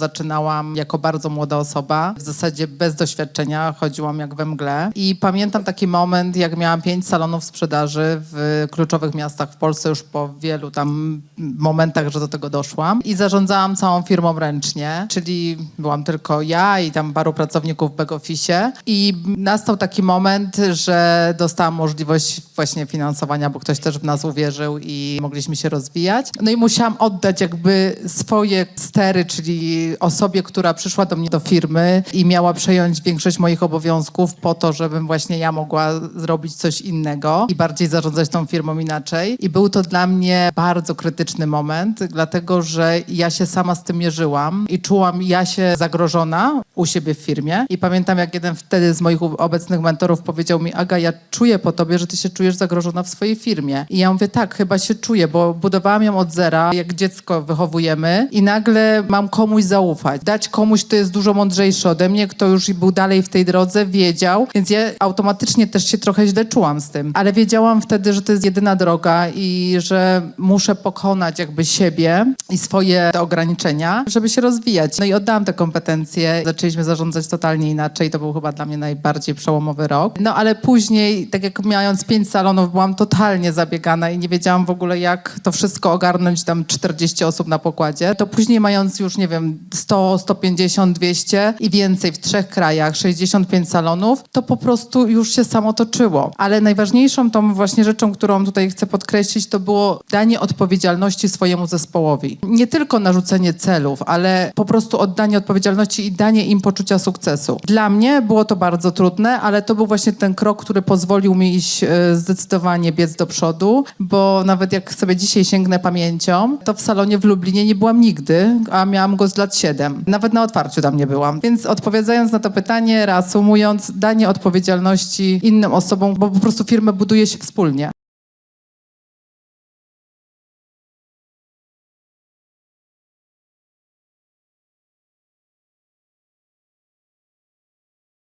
zaczynałam jako bardzo młoda osoba, w zasadzie bez doświadczenia, chodziłam jak we mgle. I pamiętam taki moment, jak miałam pięć salonów sprzedaży w kluczowych miastach w Polsce, już po wielu tam momentach, że do tego doszłam. I zarządzałam całą firmą ręcznie, czyli byłam tylko ja i tam paru pracowników w back office. I nastał taki moment, że dostałam możliwość właśnie finansowania, bo ktoś też w nas uwierzył i mogliśmy się rozwijać. No i musiałam oddać jakby swoje stery, czyli osobie, która przyszła do mnie do firmy i miała przejąć większość moich obowiązków po to, żebym właśnie ja mogła zrobić coś innego i bardziej zarządzać tą firmą inaczej. I był to dla mnie bardzo krytyczny moment, dlatego że ja się sama z tym mierzyłam i czułam ja się zagrożona u siebie w firmie. I pamiętam, jak jeden wtedy z moich obecnych mentorów powiedział mi, Aga, ja czuję po tobie, że ty się czujesz zagrożona w swojej firmie. I ja mówię, tak, chyba się czuję, bo budowałam ją od zera, jak dziecko wychowujemy i nagle mam komuś zaufać. Dać komuś, kto jest dużo mądrzejszy ode mnie, kto już był dalej w tej drodze, wiedział, więc ja automatycznie też się trochę źle czułam z tym. Ale wiedziałam wtedy, że to jest jedyna droga i że muszę pokonać jakby siebie i swoje ograniczenia, żeby się rozwijać. No i oddałam te kompetencje. Zaczęliśmy zarządzać totalnie inaczej. To był chyba dla mnie najbardziej przełomowy rok. No ale później, tak jak mając pięć salonów, byłam totalnie zabiegana i nie wiedziałam w ogóle, jak to wszystko ogarnąć, tam 40 osób na pokładzie. To później mając już, nie wiem, 100, 150, 200 i więcej w trzech krajach, 65 salonów, to po prostu już się samo toczyło. Ale najważniejszą tą właśnie rzeczą, którą tutaj chcę podkreślić, to było danie odpowiedzialności swojemu zespołowi. Nie tylko narzucenie celów, ale po prostu oddanie odpowiedzialności i danie im poczucia sukcesu. Dla mnie było to bardzo trudne, ale to był właśnie ten krok, który pozwolił mi iść e, zdecydowanie biec do przodu, bo nawet jak sobie dzisiaj sięgnę pamięcią, to w salonie w Lublinie nie byłam nigdy, a miałam go z lat 7. Nawet na otwarciu tam nie byłam. Więc odpowiadając na to pytanie, reasumując, danie odpowiedzialności innym osobom, bo po prostu firmę buduje się wspólnie.